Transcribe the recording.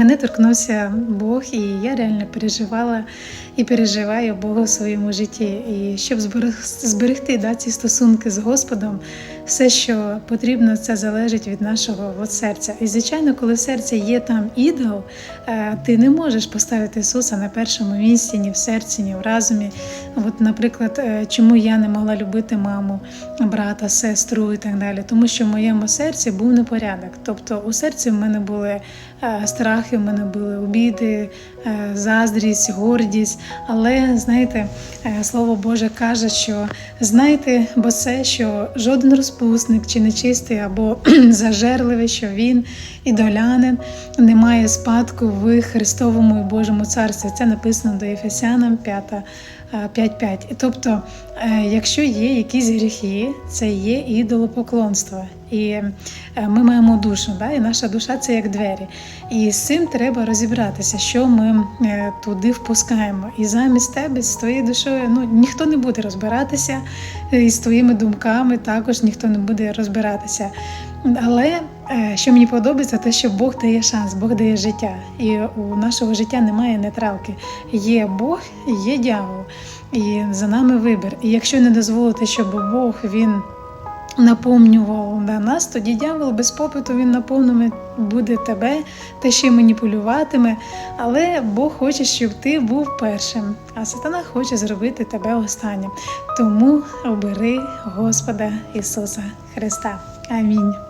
мене торкнувся Бог, і я реально переживала і переживаю Бога в своєму житті. І щоб зберег- зберегти да, ці стосунки з Господом, все, що потрібно, це залежить від нашого от серця. І звичайно, коли в серці є там ідол, е, ти не можеш поставити Ісуса на першому місці ні в серці, ні в разумі. От, наприклад, е, чому я не могла любити маму, брата, сестру і так далі, тому що в моєму серці був непорядок. Тобто у серці в мене були е, страхи, в мене були обіди, заздрість, гордість. Але знаєте, слово Боже каже, що знайте, бо це, що жоден розпусник чи нечистий або зажерливий, що він ідолянин не має спадку в Христовому і Божому царстві. Це написано до Ефесянам 5. е, 5.5. Тобто, е, якщо є якісь гріхи, це є ідолопоклонство. І е, ми маємо душу, да? і наша душа це як двері. І з цим треба розібратися, що ми е, туди впускаємо. І замість тебе з твоєю душою ну, ніхто не буде розбиратися, е, і з твоїми думками також ніхто не буде розбиратися. Але що мені подобається, те, що Бог дає шанс, Бог дає життя. І у нашого життя немає нейтралки. Є Бог, є дьявол. І за нами вибір. І якщо не дозволити, щоб Бог він наповнював да, нас, тоді дьявол без попиту він наповнює буде тебе, та ще маніпулюватиме. Але Бог хоче, щоб ти був першим, а сатана хоче зробити тебе останнім. Тому обери Господа Ісуса Христа. Амінь.